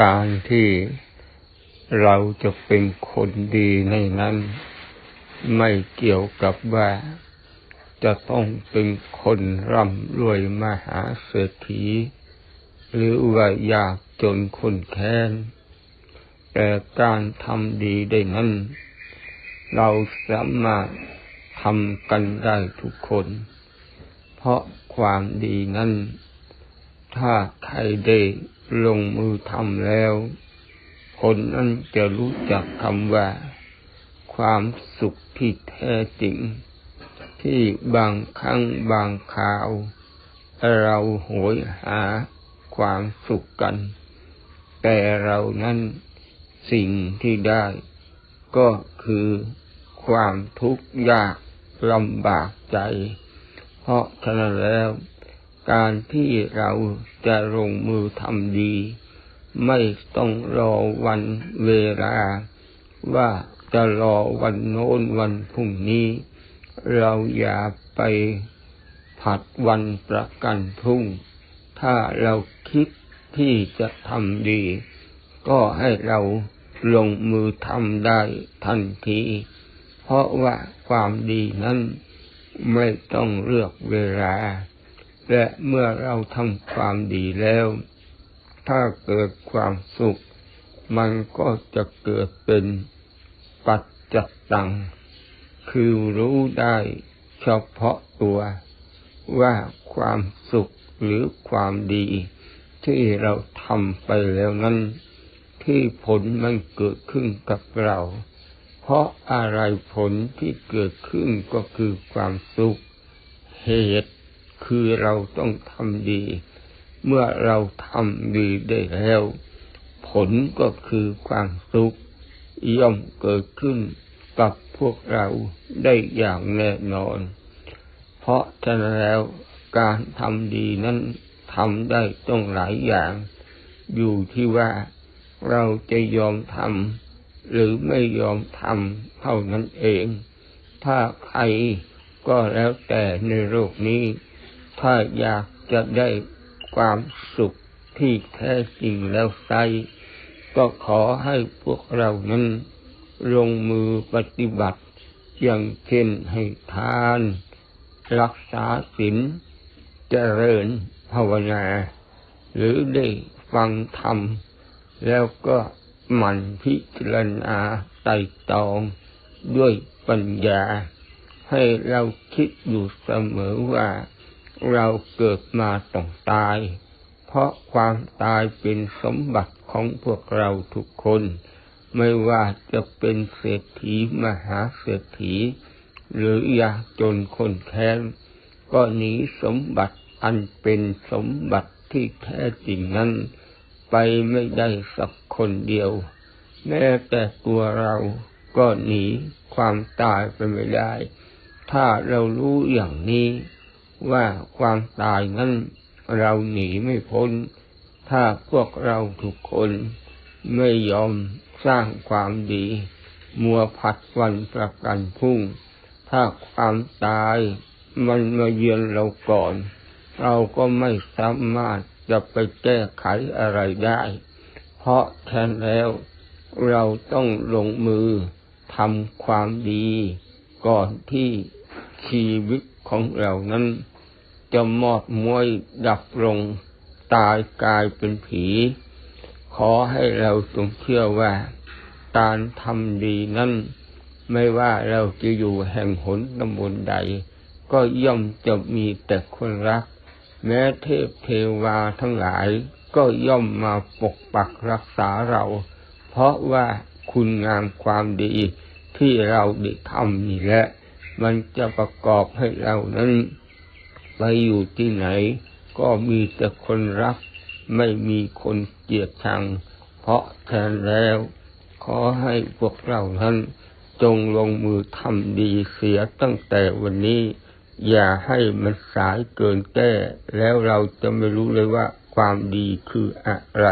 การที่เราจะเป็นคนดีในนั้น ไม่เกี่ยวกับว่าจะต้องเป็นคนร่ำรวยมหาเศรษฐี หรือว่ายากจนคนแค้น แต่การทำดีได้นั้น เราสามารถทำกันได้ทุกคน เพราะความดีนั้น ถ้าใครได้ลงมือทำแล้ว คนนั้นจะรู้จักคำว่า ความสุขที่แท้จริง ที่บางครั้งบางคราว เราโหยหาความสุขกัน แต่เรานั้นสิ่งที่ได้ก็คือความทุกข์ยากลำบากใจ เพราะฉะนั้นแล้ว การที่เราจะลงมือทำดี ไม่ต้องรอวันเวลา ว่าจะรอวันโน้นวันพรุ่งนี้ เราอย่าไปผัดวันประกันพรุ่ง ถ้าเราคิดที่จะทำดี ก็ให้เราลงมือทำได้ทันที เพราะว่าความดีนั้นไม่ต้องเลือกเวลา และเมื่อเราทำความดีแล้ว ถ้าเกิดความสุข มันก็จะเกิดเป็นปัจจตัง คือรู้ได้เฉพาะตัวว่าความสุขหรือความดี ที่เราทำไปแล้วนั้น ที่ผลมันเกิดขึ้นกับเรา เพราะอะไรผลที่เกิดขึ้นก็คือความสุขเหตุ คือเราต้องทำดี เมื่อเราทำดีได้แล้ว ผลก็คือความสุข ย่อมเกิดขึ้นกับพวกเราได้อย่างแน่นอน เพราะฉะนั้นแล้วการทำดีนั้นทำได้ต้องหลายอย่าง อยู่ที่ว่าเราจะยอมทำหรือไม่ยอมทำเท่านั้นเอง ถ้าใครก็แล้วแต่ในโลกนี้ ถ้าอยากจะได้ความสุขที่แท้จริงแล้วไซก็ขอให้พวกเรานั้นลงมือปฏิบัติ อย่างเช่นให้ทาน รักษาศีลเจริญภาวนา หรือได้ฟังธรรม แล้วก็หมั่นพิจารณาไต่ตองด้วยปัญญา ให้เราคิดอยู่เสมอว่า เราเกิดมาต้องตาย เพราะความตายเป็นสมบัติของพวกเราทุกคน ไม่ว่าจะเป็นเศรษฐีมหาเศรษฐี หรือยากจนคนแค้นก็หนีสมบัติอันเป็นสมบัติที่แท้จริงนั้น ไปไม่ได้สักคนเดียว แม้แต่ตัวเราก็หนีความตายไปไม่ได้ ถ้าเรารู้อย่างนี้ ว่าความตายนั้นเราหนีไม่พ้น ถ้าพวกเราทุกคนไม่ยอมสร้างความดี มัวผัดวันประกันพรุ่ง ถ้าความตายมันมาเยือนเราก่อน เราก็ไม่สามารถจะไปแก้ไขอะไรได้ เพราะแทนแล้วเราต้องลงมือทำความดี ก่อนที่ชีวิต ของเรานั้นจะมอดมวยดับลงตายกลายเป็นผี ขอให้เราจงเชื่อว่า การทำดีนั้นไม่ว่าเราจะอยู่แห่งหนตำบลใด ก็ย่อมจะมีแต่คนรัก แม้เทพเทวาทั้งหลายก็ย่อมมาปกปักรักษาเรา เพราะว่าคุณงามความดีที่เราได้ทำนี่แหละ มันจะประกอบให้เรานั้น ไปอยู่ที่ไหน ก็มีแต่คนรัก ไม่มีคนเกลียดชัง เพราะแทนแล้ว ขอให้พวกเรานั้นจงลงมือทำดีเสียตั้งแต่วันนี้ อย่าให้มันสายเกินแก้ แล้วเราจะไม่รู้เลยว่าความดีคืออะไร